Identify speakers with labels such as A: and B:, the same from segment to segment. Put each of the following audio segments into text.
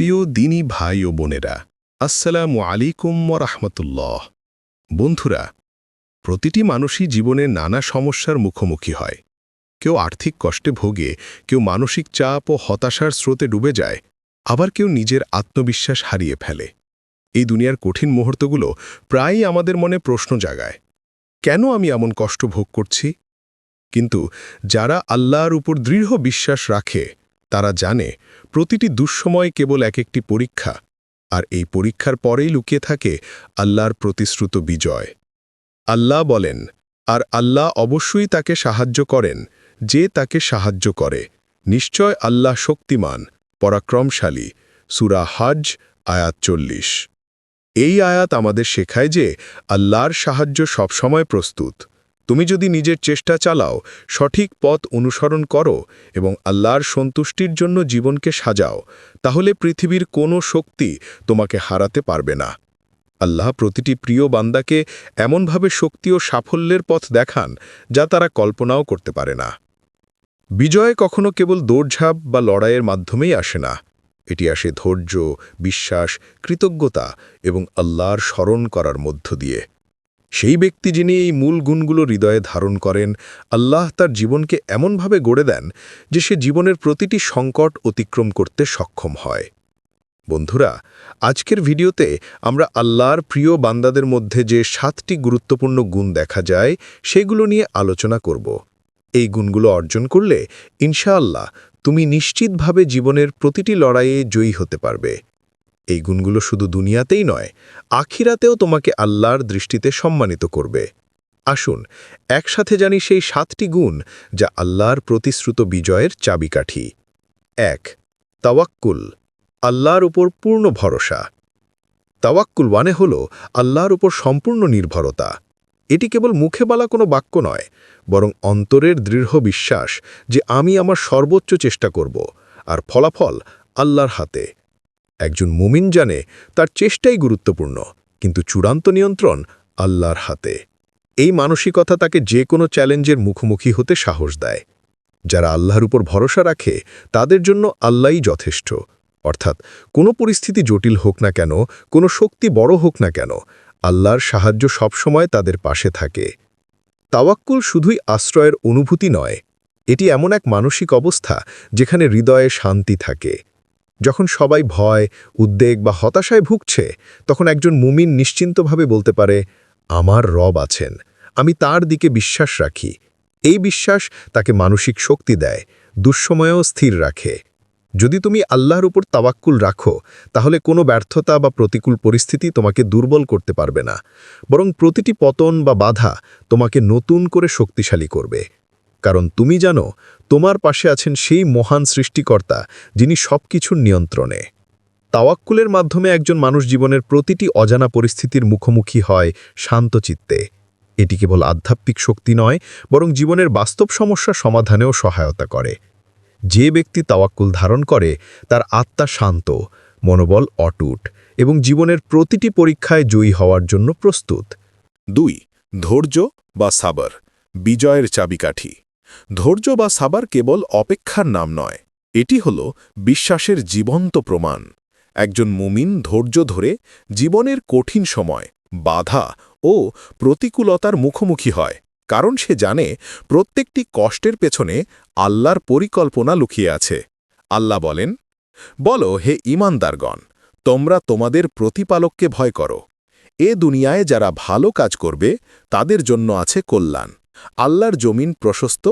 A: প্রিয় দিনী ভাই ও বোনেরা, আসসালামু আলাইকুম রহমতুল্লাহ। বন্ধুরা, প্রতিটি মানুষই জীবনে নানা সমস্যার মুখোমুখি হয়। কেউ আর্থিক কষ্টে ভোগে, কেউ মানসিক চাপ ও হতাশার স্রোতে ডুবে যায়, আবার কেউ নিজের আত্মবিশ্বাস হারিয়ে ফেলে। এই দুনিয়ার কঠিন মুহূর্তগুলো প্রায়ই আমাদের মনে প্রশ্ন জাগায়, কেন আমি এমন কষ্ট ভোগ করছি? কিন্তু যারা আল্লাহর উপর দৃঢ় বিশ্বাস রাখে তারা জানে, প্রতিটি দুঃসময় কেবল এক একটি পরীক্ষা, আর এই পরীক্ষার পরেই লুকিয়ে থাকে আল্লাহর প্রতিশ্রুত বিজয়। আল্লাহ বলেন, আর আল্লাহ অবশ্যই তাকে সাহায্য করেন, যে তাকে সাহায্য করে। নিশ্চয় আল্লাহ শক্তিমান, পরাক্রমশালী। সুরা হজ, আয়াত চল্লিশ। এই আয়াত আমাদের শেখায় যে আল্লাহর সাহায্য সবসময় প্রস্তুত। তুমি যদি নিজের চেষ্টা চালাও, সঠিক পথ অনুসরণ করো এবং আল্লাহর সন্তুষ্টির জন্য জীবনকে সাজাও, তাহলে পৃথিবীর কোনো শক্তি তোমাকে হারাতে পারবে না। আল্লাহ প্রতিটি প্রিয় বান্দাকে এমনভাবে শক্তি ও সাফল্যের পথ দেখান যা তারা কল্পনাও করতে পারে না। বিজয় কখনো কেবল দৌড়ঝাঁপ বা লড়াইয়ের মাধ্যমেই আসে না। এটি আসে ধৈর্য, বিশ্বাস, কৃতজ্ঞতা এবং আল্লাহর স্মরণ করার মধ্য দিয়ে। সেই ব্যক্তি যিনি এই মূল গুণগুলো হৃদয়ে ধারণ করেন, আল্লাহ তার জীবনকে এমনভাবে গড়ে দেন যে সে জীবনের প্রতিটি সংকট অতিক্রম করতে সক্ষম হয়। বন্ধুরা, আজকের ভিডিওতে আমরা আল্লাহর প্রিয় বান্দাদের মধ্যে যে সাতটি গুরুত্বপূর্ণ গুণ দেখা যায়, সেগুলো নিয়ে আলোচনা করব। এই গুণগুলো অর্জন করলে, ইনশাআল্লাহ, তুমি নিশ্চিতভাবে জীবনের প্রতিটি লড়াইয়ে জয়ী হতে পারবে। এই গুণগুলো শুধু দুনিয়াতেই নয়, আখিরাতেও তোমাকে আল্লাহর দৃষ্টিতে সম্মানিত করবে। আসুন, একসাথে জানি সেই সাতটি গুণ যা আল্লাহর প্রতিশ্রুত বিজয়ের চাবিকাঠি। এক, তাওয়াক্কুল, আল্লাহর উপর পূর্ণ ভরসা। তাওয়াক্কুল ওয়ানে হল আল্লাহর উপর সম্পূর্ণ নির্ভরতা। এটি কেবল মুখে বলা কোনো বাক্য নয়, বরং অন্তরের দৃঢ় বিশ্বাস যে আমি আমার সর্বোচ্চ চেষ্টা করব, আর ফলাফল আল্লাহর হাতে। একজন মুমিন জানে তার চেষ্টাই গুরুত্বপূর্ণ, কিন্তু চূড়ান্ত নিয়ন্ত্রণ আল্লাহর হাতে। এই মানসিকতা তাকে যে কোনো চ্যালেঞ্জের মুখোমুখি হতে সাহস দেয়। যারা আল্লাহর উপর ভরসা রাখে, তাদের জন্য আল্লাহই যথেষ্ট। অর্থাৎ, কোনো পরিস্থিতি জটিল হোক না কেন, কোনো শক্তি বড় হোক না কেন, আল্লাহর সাহায্য সবসময় তাদের পাশে থাকে। তাওয়াক্কুল শুধুই আশ্রয়ের অনুভূতি নয়, এটি এমন এক মানসিক অবস্থা যেখানে হৃদয়ে শান্তি থাকে। যখন সবাই ভয়, উদ্বেগ বা হতাশায় ভুগছে, তখন একজন মুমিন নিশ্চিন্তভাবে বলতে পারে, আমার রব আছেন, আমি তার দিকে বিশ্বাস রাখি। এই বিশ্বাস তাকে মানসিক শক্তি দেয়, দুঃসময়েও স্থির রাখে। যদি তুমি আল্লাহর উপর তাওয়াক্কুল রাখো, তাহলে কোনো ব্যর্থতা বা প্রতিকূল পরিস্থিতি তোমাকে দুর্বল করতে পারবে না। বরং প্রতিটি পতন বা বাধা তোমাকে নতুন করে শক্তিশালী করবে। কারণ তুমি জানো, তোমার পাশে আছেন সেই মহান সৃষ্টিকর্তা, যিনি সব কিছুর নিয়ন্ত্রণে। তাওয়াক্কুলের মাধ্যমে একজন মানুষ জীবনের প্রতিটি অজানা পরিস্থিতির মুখোমুখি হয় শান্তচিত্তে এটি কেবল আধ্যাত্মিক শক্তি নয়, বরং জীবনের বাস্তব সমস্যা সমাধানেও সহায়তা করে। যে ব্যক্তি তাওয়াক্কুল ধারণ করে, তার আত্মা শান্ত, মনোবল অটুট এবং জীবনের প্রতিটি পরীক্ষায় জয়ী হওয়ার জন্য প্রস্তুত।
B: দুই, ধৈর্য বা সাবর, বিজয়ের চাবিকাঠি। ধৈর্য বা সাবার কেবল অপেক্ষার নাম নয়, এটি হল বিশ্বাসের জীবন্ত প্রমাণ। একজন মুমিন ধৈর্য ধরে জীবনের কঠিন সময়, বাধা ও প্রতিকূলতার মুখোমুখি হয়, কারণ সে জানে প্রত্যেকটি কষ্টের পেছনে আল্লাহর পরিকল্পনা লুকিয়ে আছে। আল্লাহ বলেন, বলো হে ইমানদারগণ তোমরা তোমাদের প্রতিপালককে ভয় করো। এ দুনিয়ায় যারা ভালো কাজ করবে, তাদের জন্য আছে কল্যাণ। আল্লাহর জমিন প্রশস্ত,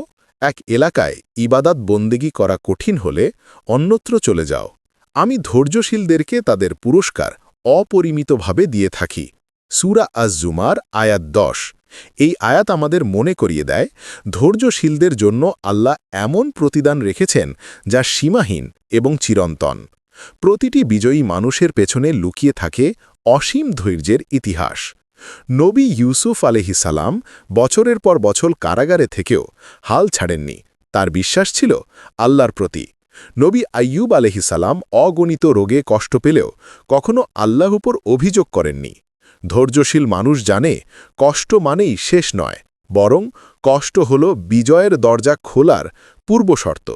B: এক এলাকায় ইবাদাত বন্দেগি করা কঠিন হলে অন্যত্র চলে যাও। আমি ধৈর্যশীলদেরকে তাদের পুরস্কার অপরিমিতভাবে দিয়ে থাকি। সুরা আজ জুমার আয়াত দশ। এই আয়াত আমাদের মনে করিয়ে দেয়, ধৈর্যশীলদের জন্য আল্লাহ এমন প্রতিদান রেখেছেন যা সীমাহীন এবং চিরন্তন। প্রতিটি বিজয়ী মানুষের পেছনে লুকিয়ে থাকে অসীম ধৈর্যের ইতিহাস। নবী ইউসুফ আলহিসাল্লাম বছরের পর বছর কারাগারে থেকেও হাল ছাড়েননি। তার বিশ্বাস ছিল আল্লাহর প্রতি। নবী আইয়ুব আলহিসাল্লাম অগণিত রোগে কষ্ট পেলেও কখনো আল্লাহ উপর অভিযোগ করেননি। ধৈর্যশীল মানুষ জানে কষ্ট মানেই শেষ নয়, বরং কষ্ট হল বিজয়ের দরজা খোলার পূর্বশর্ত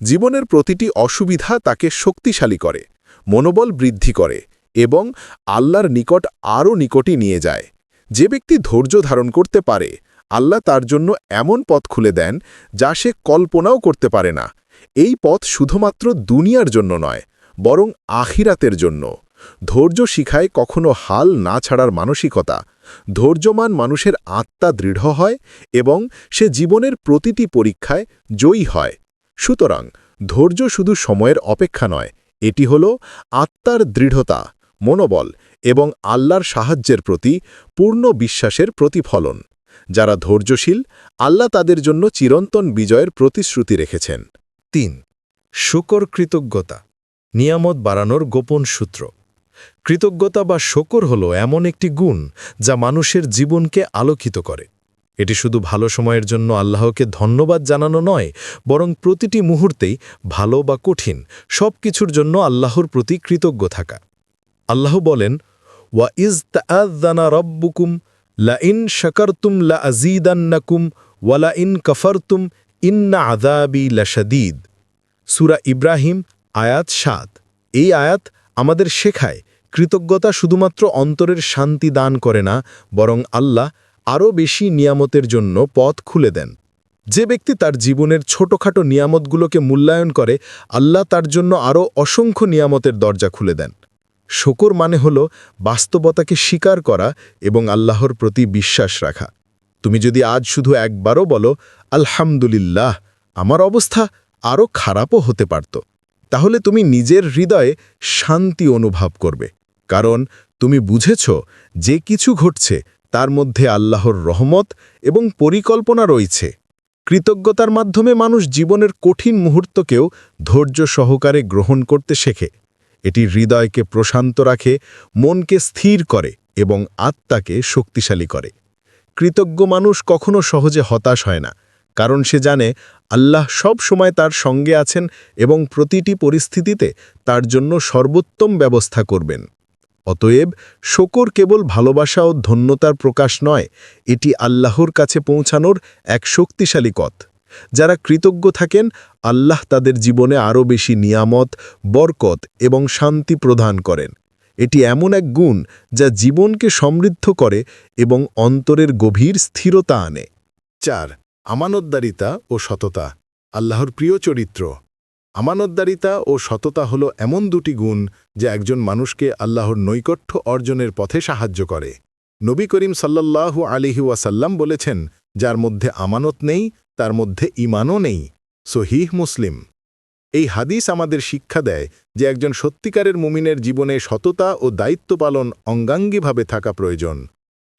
B: জীবনের প্রতিটি অসুবিধা তাকে শক্তিশালী করে, মনোবল বৃদ্ধি করে এবং আল্লাহর নিকট আরও নিকটই নিয়ে যায়। যে ব্যক্তি ধৈর্য ধারণ করতে পারে, আল্লাহ তার জন্য এমন পথ খুলে দেন যা সে কল্পনাও করতে পারে না। এই পথ শুধুমাত্র দুনিয়ার জন্য নয়, বরং আখিরাতের জন্য। ধৈর্য শিখায় কখনো হাল না ছাড়ার মানসিকতা। ধৈর্যমান মানুষের আত্মা দৃঢ় হয় এবং সে জীবনের প্রতিটি পরীক্ষায় জয়ী হয়। সুতরাং ধৈর্য শুধু সময়ের অপেক্ষা নয়, এটি হল আত্মার দৃঢ়তা। মনোবল এবং আল্লাহর সাহায্যের প্রতি পূর্ণ বিশ্বাসের প্রতিফলন। যারা ধৈর্যশীল, আল্লাহ তাদের জন্য চিরন্তন বিজয়ের প্রতিশ্রুতি রেখেছেন।
C: তিন, শুকর কৃতজ্ঞতা। নিয়ামত বাড়ানোর গোপন সূত্র। কৃতজ্ঞতা বা শকর হল এমন একটি গুণ যা মানুষের জীবনকে আলোকিত করে। এটি শুধু ভালো সময়ের জন্য আল্লাহকে ধন্যবাদ জানানো নয়, বরং প্রতিটি মুহূর্তেই ভালো বা কঠিন সব কিছুর জন্য আল্লাহর প্রতি কৃতজ্ঞ থাকা। আল্লাহ বলেন, ওয়া ইজ তাআযানা রব্বুকুম লা ইন শাকারতুম লা আযীদান্নাকুম ওয়া লা ইন কাফারতুম, ইন্না আযাবি লাশাদীদ। সূরা ইব্রাহিম, আয়াত সাত। এই আয়াত আমাদের শেখায় কৃতজ্ঞতা শুধুমাত্র অন্তরের শান্তি দান করে না, বরং আল্লাহ আরও বেশি নিয়ামতের জন্য পথ খুলে দেন। যে ব্যক্তি তার জীবনের ছোটখাটো নিয়ামতগুলোকে মূল্যায়ন করে, আল্লাহ তার জন্য আরও অসংখ্য নিয়ামতের দরজা খুলে দেন। শকর মানে হল বাস্তবতাকে স্বীকার করা এবং আল্লাহর প্রতি বিশ্বাস রাখা। তুমি যদি আজ শুধু একবারও বলো, আলহামদুলিল্লাহ আমার অবস্থা আরও খারাপও হতে পারত। তাহলে তুমি নিজের হৃদয়ে শান্তি অনুভব করবে। কারণ তুমি বুঝেছ, যে কিছু ঘটছে তার মধ্যে আল্লাহর রহমত এবং পরিকল্পনা রয়েছে। কৃতজ্ঞতার মাধ্যমে মানুষ জীবনের কঠিন মুহূর্তকেও ধৈর্য সহকারে গ্রহণ করতে শেখে। এটি হৃদয়কে প্রশান্ত রাখে, মনকে স্থির করে এবং আত্মাকে শক্তিশালী করে। কৃতজ্ঞ মানুষ কখনো সহজে হতাশ হয় না, কারণ সে জানে আল্লাহ সব সময় তার সঙ্গে আছেন এবং প্রতিটি পরিস্থিতিতে তার জন্য সর্বোত্তম ব্যবস্থা করবেন। অতএব শকর কেবল ভালোবাসা ও ধন্যতার প্রকাশ নয়, এটি আল্লাহর কাছে পৌঁছানোর এক শক্তিশালী পথ। যারা কৃতজ্ঞ থাকেন, আল্লাহ তাদের জীবনে আরও বেশি নিয়ামত, বরকত এবং শান্তি প্রদান করেন। এটি এমন এক গুণ যা জীবনকে সমৃদ্ধ করে এবং অন্তরের গভীর স্থিরতা আনে।
B: চার, আমানতদারিতা ও সততা। আল্লাহর প্রিয় চরিত্র। আমানতদারিতা ও সততা হল এমন দুটি গুণ যা একজন মানুষকে আল্লাহর নৈকট্য অর্জনের পথে সাহায্য করে। নবী করিম সাল্লাল্লাহু আলিহি ওয়াসাল্লাম বলেছেন, যার মধ্যে আমানত নেই, তার মধ্যে ইমানও নেই। সহিহ মুসলিম। এই হাদিস আমাদের শিক্ষা দেয় যে একজন সত্যিকারের মুমিনের জীবনে সততা ও দায়িত্ব পালন অঙ্গাঙ্গীভাবে থাকা প্রয়োজন।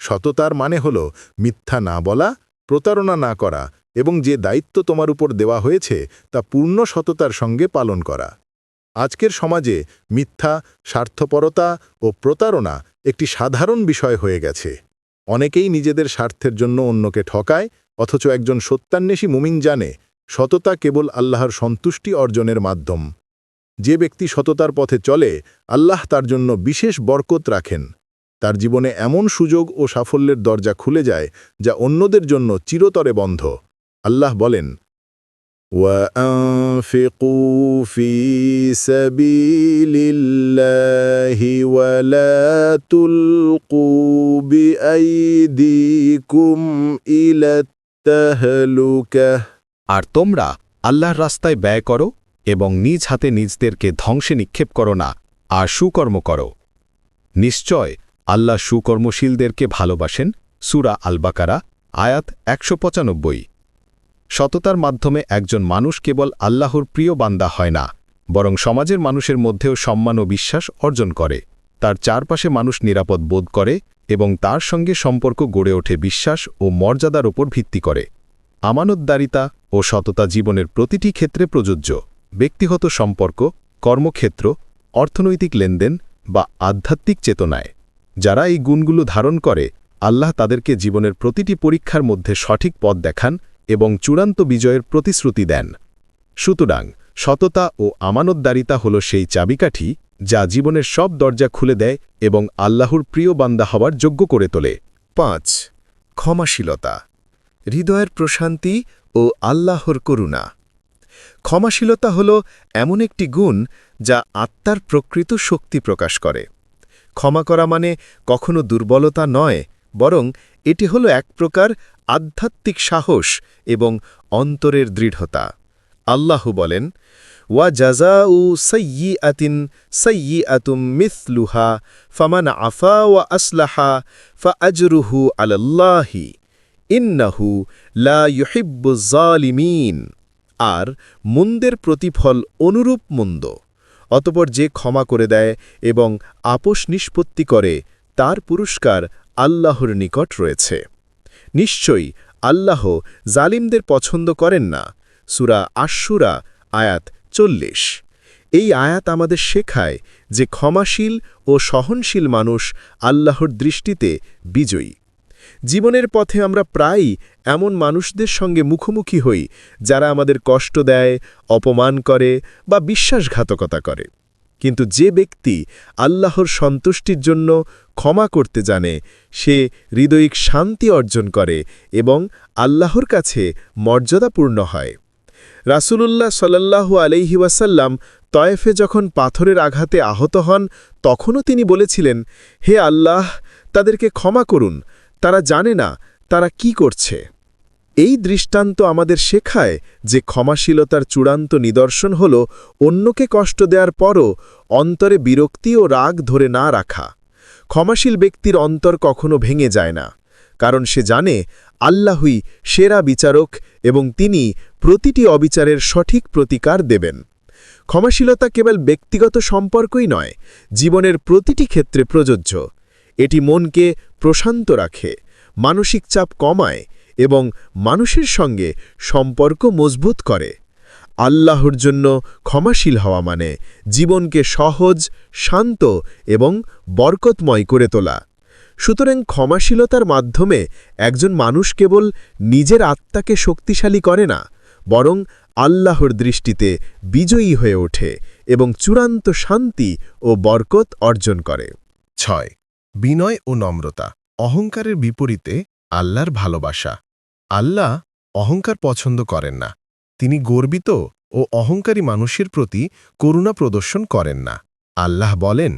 B: সততার মানে হল মিথ্যা না বলা, প্রতারণা না করা এবং যে দায়িত্ব তোমার উপর দেওয়া হয়েছে, তা পূর্ণ সততার সঙ্গে পালন করা। আজকের সমাজে মিথ্যা, স্বার্থপরতা ও প্রতারণা একটি সাধারণ বিষয় হয়ে গেছে। অনেকেই নিজেদের স্বার্থের জন্য অন্যকে ঠকায়, অথচ একজন সত্যান্বেষী মুমিন জানে সততা কেবল আল্লাহর সন্তুষ্টি অর্জনের মাধ্যম। যে ব্যক্তি সততার পথে চলে, আল্লাহ তার জন্য বিশেষ বরকত রাখেন। তার জীবনে এমন সুযোগ ও সাফল্যের দরজা খুলে যায়, যা অন্যদের জন্য চিরতরে বন্ধ। আল্লাহ বলেন وأنفقوا في سبيل الله ولا تلقوا بأيديكم إلى التهلكة.
C: আর তোমরা আল্লাহর রাস্তায় ব্যয় করো এবং নিজ হাতে নিজদেরকে ধ্বংসে নিক্ষেপ করো না, আর সুকর্ম করো। নিশ্চয় আল্লাহ সুকর্মশীলদেরকে ভালোবাসেন। সুরা আলবাকারা, আয়াত একশো পঁচানব্বই। সততার মাধ্যমে একজন মানুষ কেবল আল্লাহর প্রিয় বান্দা হয় না, বরং সমাজের মানুষের মধ্যেও সম্মান ও বিশ্বাস অর্জন করে। তার চারপাশে মানুষ নিরাপদ বোধ করে এবং তার সঙ্গে সম্পর্ক গড়ে ওঠে বিশ্বাস ও মর্যাদার ওপর ভিত্তি করে। আমানতদারিতা ও সততা জীবনের প্রতিটি ক্ষেত্রে প্রযোজ্য। ব্যক্তিগত সম্পর্ক, কর্মক্ষেত্র, অর্থনৈতিক লেনদেন বা আধ্যাত্মিক চেতনায়। যারা এই গুণগুলো ধারণ করে, আল্লাহ তাদেরকে জীবনের প্রতিটি পরীক্ষার মধ্যে সঠিক পথ দেখান এবং চূড়ান্ত বিজয়ের প্রতিশ্রুতি দেন। সুতরাং সততা ও আমানতদারিতা হল সেই চাবিকাঠি যা জীবনের সব দরজা খুলে দেয় এবং আল্লাহর প্রিয় বান্দা হওয়ার যোগ্য করে তোলে।
A: পাঁচ, ক্ষমাশীলতা। হৃদয়ের প্রশান্তি ও আল্লাহর করুণা। ক্ষমাশীলতা হল এমন একটি গুণ
C: যা আত্মার প্রকৃত শক্তি প্রকাশ করে। ক্ষমা করা মানে কখনো দুর্বলতা নয়, বরং এটি হল এক প্রকার আধ্যাত্মিক সাহস এবং অন্তরের দৃঢ়তা। আল্লাহ বলেন, ওয়া জাজা উ সৈয়ি আতিন সৈয়ি আতুম মিথলুহা ফমান আফা ওয়া আসলাহা ফা আজরুহু আলাল্লাহি, ইন্নাহু লা ইউহিব্বু জালিমিন আর মুন্দের প্রতিফল অনুরূপ মন্দ, অতপর যে ক্ষমা করে দেয় এবং আপোষ নিষ্পত্তি করে, তার পুরস্কার আল্লাহর নিকট রয়েছে। নিশ্চয়ই আল্লাহ জালিমদের পছন্দ করেন না। সুরা আশুরা আয়াত চল্লিশ। এই আয়াত আমাদের শেখায় যে ক্ষমাশীল ও সহনশীল মানুষ আল্লাহর দৃষ্টিতে বিজয়ী। জীবনের পথে আমরা প্রায়ই এমন মানুষদের সঙ্গে মুখোমুখি হই যারা আমাদের কষ্ট দেয়, অপমান করে বা বিশ্বাসঘাতকতা করে। কিন্তু যে ব্যক্তি আল্লাহর সন্তুষ্টির জন্য ক্ষমা করতে জানে, সে হৃদয়িক শান্তি অর্জন করে এবং আল্লাহর কাছে মর্যাদাপূর্ণ হয়। রাসূলুল্লাহ সাল্লাল্লাহু আলাইহি ওয়াসাল্লাম তয়েফে যখন পাথরের আঘাতে আহত হন, তখনও তিনি বলেছিলেন, হে আল্লাহ, তাদেরকে ক্ষমা করুন, তারা জানে না তারা কি করছে। এই দৃষ্টান্ত আমাদের শেখায় যে ক্ষমাশীলতার চূড়ান্ত নিদর্শন হল অন্যকে কষ্ট দেওয়ার পরও অন্তরে বিরক্তি ও রাগ ধরে না রাখা। ক্ষমাশীল ব্যক্তির অন্তর কখনো ভেঙে যায় না, কারণ সে জানে আল্লাহই সেরা বিচারক এবং তিনি প্রতিটি অবিচারের সঠিক প্রতিকার দেবেন। ক্ষমাশীলতা কেবল ব্যক্তিগত সম্পর্কই নয়, জীবনের প্রতিটি ক্ষেত্রে প্রযোজ্য। এটি মনকে প্রশান্ত রাখে, মানসিক চাপ কমায় এবং মানুষের সঙ্গে সম্পর্ক মজবুত করে। আল্লাহর জন্য ক্ষমাশীল হওয়া মানে জীবনকে সহজ শান্ত এবং বরকতময় করে তোলা। সুতরাং ক্ষমাশীলতার মাধ্যমে একজন মানুষ কেবল নিজের আত্মাকে শক্তিশালী করে না, বরং আল্লাহর দৃষ্টিতে বিজয়ী হয়ে ওঠে এবং চূড়ান্ত শান্তি ও বরকত অর্জন করে।
A: ছয়, বিনয় ও নম্রতা। অহংকারের বিপরীতে আল্লাহর ভালোবাসা। আল্লাহ অহংকার পছন্দ করেন না। তিনি গর্বিত ও অহংকারী মানুষের প্রতি করুণা প্রদর্শন করেন না। আল্লাহ বলেন,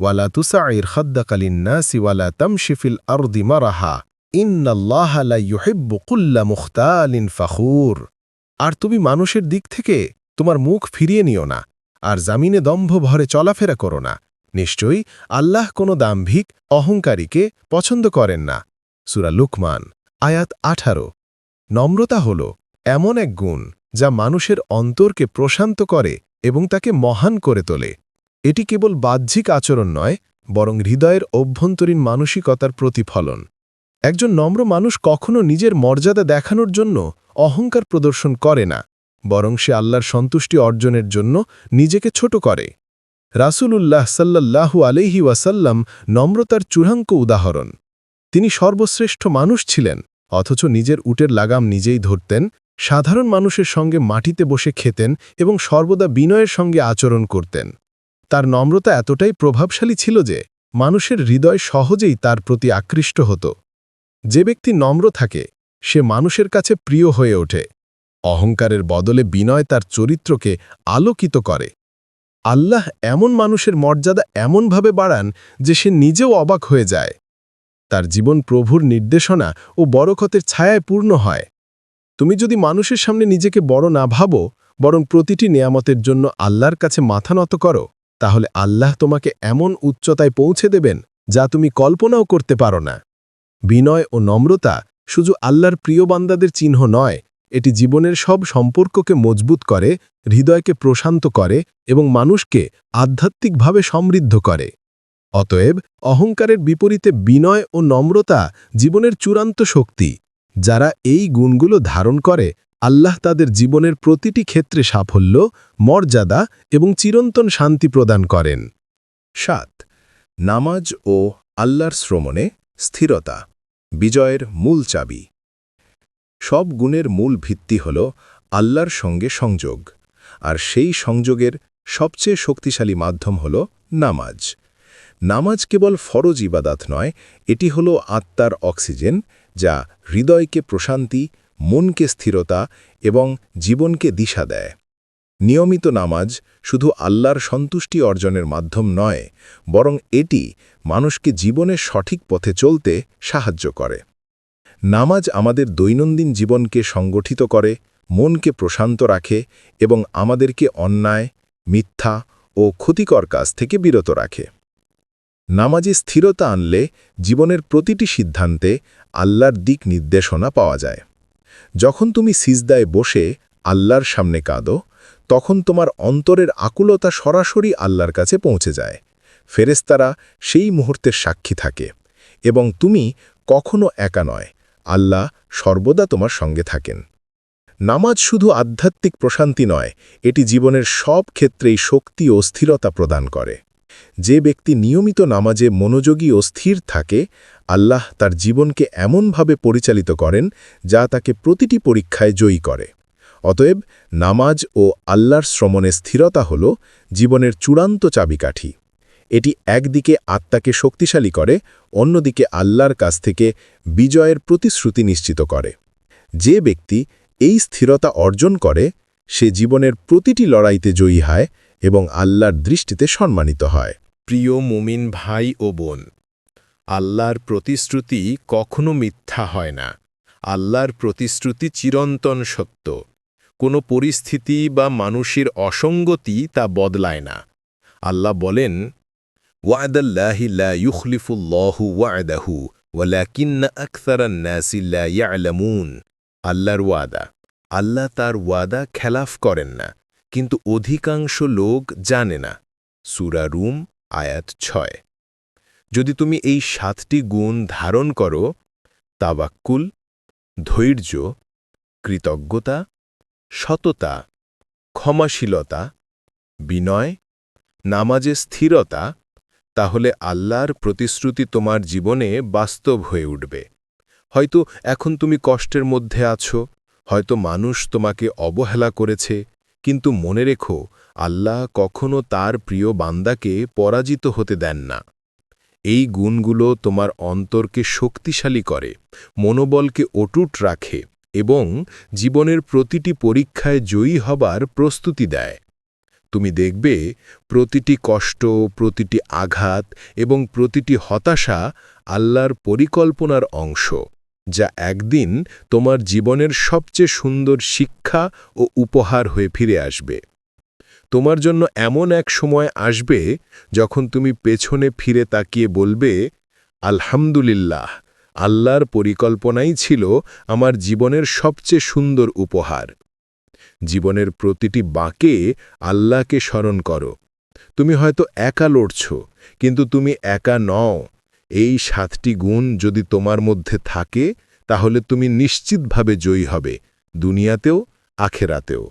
A: ওয়ালা তুসাইর খদ্দাকালিন্নাসি ওয়ালা তমশিফিল আরদি মারাহা, ইন্নাল্লাহ লা ইউহিব্বু কুল্লা মুখতালিন ফাখুর। আর তুমি মানুষের দিক থেকে তোমার মুখ ফিরিয়ে নিও না, আর জামিনে দম্ভ ভরে চলাফেরা করো না। নিশ্চয়ই আল্লাহ কোনো দাম্ভিক অহংকারীকে পছন্দ করেন না। সুরা লুকমান, আয়াত আঠারো। নম্রতা হল এমন এক গুণ যা মানুষের অন্তরকে প্রশান্ত করে এবং তাকে মহান করে তোলে। এটি কেবল বাহ্যিক আচরণ নয়, বরং হৃদয়ের অভ্যন্তরীণ মানসিকতার প্রতিফলন। একজন নম্র মানুষ কখনো নিজের মর্যাদা দেখানোর জন্য অহংকার প্রদর্শন করে না, বরং সে আল্লাহর সন্তুষ্টি অর্জনের জন্য নিজেকে ছোট করে। রাসূলুল্লাহ সাল্লাল্লাহু আলহি ওয়াসাল্লাম নম্রতার চূড়াঙ্ক উদাহরণ। তিনি সর্বশ্রেষ্ঠ মানুষ ছিলেন, অথচ নিজের উটের লাগাম নিজেই ধরতেন, সাধারণ মানুষের সঙ্গে মাটিতে বসে খেতেন এবং সর্বদা বিনয়ের সঙ্গে আচরণ করতেন। তার নম্রতা এতটাই প্রভাবশালী ছিল যে মানুষের হৃদয় সহজেই তার প্রতি আকৃষ্ট হতো। যে ব্যক্তি নম্র থাকে, সে মানুষের কাছে প্রিয় হয়ে ওঠে। অহংকারের বদলে বিনয় তার চরিত্রকে আলোকিত করে। আল্লাহ এমন মানুষের মর্যাদা এমনভাবে বাড়ান যে সে নিজেও অবাক হয়ে যায়। তার জীবন প্রভুর নির্দেশনা ও বরকতের ছায়ায় পূর্ণ হয়। তুমি যদি মানুষের সামনে নিজেকে বড় না ভাবো, বরং প্রতিটি নেয়ামতের জন্য আল্লাহর কাছে মাথা নত করো। তাহলে আল্লাহ তোমাকে এমন উচ্চতায় পৌঁছে দেবেন যা তুমি কল্পনাও করতে পারো না। বিনয় ও নম্রতা শুধু আল্লাহর প্রিয় বান্দাদের চিহ্ন নয়, এটি জীবনের সব সম্পর্ককে মজবুত করে, হৃদয়কে প্রশান্ত করে এবং মানুষকে আধ্যাত্মিকভাবে সমৃদ্ধ করে। অতএব অহংকারের বিপরীতে বিনয় ও নম্রতা জীবনের চূড়ান্ত শক্তি, যারা এই গুণগুলো ধারণ করে আল্লাহ তাদের জীবনের প্রতিটি ক্ষেত্রে সাফল্য, মর্যাদা এবং চিরন্তন শান্তি প্রদান করেন।
B: সাত, নামাজ ও আল্লাহর শ্রমণে স্থিরতা, বিজয়ের মূল চাবি। সব গুণের মূল ভিত্তি হল আল্লাহর সঙ্গে সংযোগ, আর সেই সংযোগের সবচেয়ে শক্তিশালী মাধ্যম হল নামাজ। নামাজ কেবল ফরজ ইবাদাত নয়, এটি হল আত্মার অক্সিজেন, যা হৃদয়কে প্রশান্তি মনকে স্থিরতা এবং জীবনকে দিশা দেয়। নিয়মিত নামাজ শুধু আল্লাহর সন্তুষ্টি অর্জনের মাধ্যম নয়, বরং এটি মানুষকে জীবনের সঠিক পথে চলতে সাহায্য করে। নামাজ আমাদের দৈনন্দিন জীবনকে সংগঠিত করে, মনকে প্রশান্ত রাখে এবং আমাদেরকে অন্যায়, মিথ্যা ও ক্ষতিকর কাজ থেকে বিরত রাখে। নামাজে স্থিরতা আনলে জীবনের প্রতিটি সিদ্ধান্তে আল্লাহর দিক নির্দেশনা পাওয়া যায়। যখন তুমি সিজদায় বসে আল্লাহর সামনে কাঁদো, তখন তোমার অন্তরের আকুলতা সরাসরি আল্লাহর কাছে পৌঁছে যায়। ফেরেস্তারা সেই মুহূর্তের সাক্ষী থাকে এবং তুমি কখনো একা নয়, আল্লাহ সর্বদা তোমার সঙ্গে থাকেন। নামাজ শুধু আধ্যাত্মিক প্রশান্তি নয়, এটি জীবনের সব ক্ষেত্রেই শক্তি ও স্থিরতা প্রদান করে। যে ব্যক্তি নিয়মিত নামাজে মনোযোগী ও স্থির থাকে আল্লাহ তার জীবনকে এমনভাবে পরিচালিত করেন যা তাকে প্রতিটি পরীক্ষায় জয়ী করে। অতএব নামাজ ও আল্লাহর শ্রমণে স্থিরতা হল জীবনের চূড়ান্ত চাবিকাঠি। এটি একদিকে আত্মাকে শক্তিশালী করে, অন্যদিকে আল্লাহর কাছ থেকে বিজয়ের প্রতিশ্রুতি নিশ্চিত করে। যে ব্যক্তি এই স্থিরতা অর্জন করে, সে জীবনের প্রতিটি লড়াইতে জয়ী হয় এবং আল্লাহর দৃষ্টিতে সম্মানিত হয়।
C: প্রিয় মুমিন ভাই ও বোন আল্লাহর প্রতিশ্রুতি কখনো মিথ্যা হয় না। আল্লাহর প্রতিশ্রুতি চিরন্তন সত্য। কোনো পরিস্থিতি বা মানুষের অসঙ্গতি তা বদলায় না। আল্লাহ বলেন, ওয়াদাল্লাহি লা ওয়াদাহু লা আল্লাহর ওয়াদা। আল্লাহ তার ওয়াদা খেলাফ করেন না, কিন্তু অধিকাংশ লোক জানে না। সুরা রুম, আয়াত ছয়। যদি তুমি এই সাতটি গুণ ধারণ করো তাবাক্কুল ধৈর্য, কৃতজ্ঞতা, সততা, ক্ষমাশীলতা, বিনয়, নামাজে স্থিরতা, তাহলে আল্লাহর প্রতিশ্রুতি তোমার জীবনে বাস্তব হয়ে উঠবে। হয়তো এখন তুমি কষ্টের মধ্যে আছো, হয়তো মানুষ তোমাকে অবহেলা করেছে, কিন্তু মনে রেখো, আল্লাহ কখনো তার প্রিয় বান্দাকে পরাজিত হতে দেন না। এই গুণগুলো তোমার অন্তরকে শক্তিশালী করে, মনোবলকে অটুট রাখে এবং জীবনের প্রতিটি পরীক্ষায় জয়ী হবার প্রস্তুতি দেয়। তুমি দেখবে প্রতিটি কষ্ট, প্রতিটি আঘাত এবং প্রতিটি হতাশা আল্লাহর পরিকল্পনার অংশ, যা একদিন তোমার জীবনের সবচেয়ে সুন্দর শিক্ষা ও উপহার হয়ে ফিরে আসবে। তোমার জন্য এমন এক সময় আসবে যখন তুমি পেছনে ফিরে তাকিয়ে বলবে, আলহামদুলিল্লাহ, আল্লাহর পরিকল্পনাই ছিল আমার জীবনের সবচেয়ে সুন্দর উপহার। জীবনের প্রতিটি বাঁকে আল্লাহকে স্মরণ করো। তুমি হয়তো একা লড়ছ, কিন্তু তুমি একা নও। এই সাতটি গুণ যদি তোমার মধ্যে থাকে, তাহলে তুমি নিশ্চিতভাবে জয়ী হবে, দুনিয়াতেও আখেরাতেও।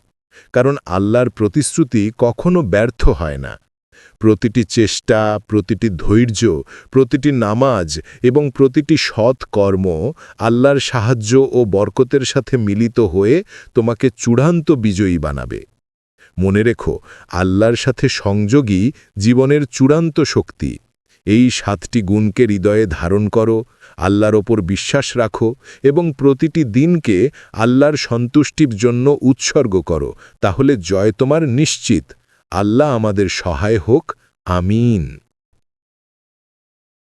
C: কারণ আল্লাহর প্রতিশ্রুতি কখনো ব্যর্থ হয় না। প্রতিটি চেষ্টা, প্রতিটি ধৈর্য, প্রতিটি নামাজ এবং প্রতিটি সৎ কর্ম আল্লাহর সাহায্য ও বরকতের সাথে মিলিত হয়ে তোমাকে চূড়ান্ত বিজয়ী বানাবে। মনে রেখো, আল্লাহর সাথে সংযোগই জীবনের চূড়ান্ত শক্তি। এই সাতটি গুণকে হৃদয়ে ধারণ করো আল্লাহর ওপর বিশ্বাস রাখো এবং প্রতিটি দিনকে আল্লাহর সন্তুষ্টির জন্য উৎসর্গ করো, তাহলে জয় তোমার নিশ্চিত। আল্লাহ আমাদের সহায় হোক, আমিন।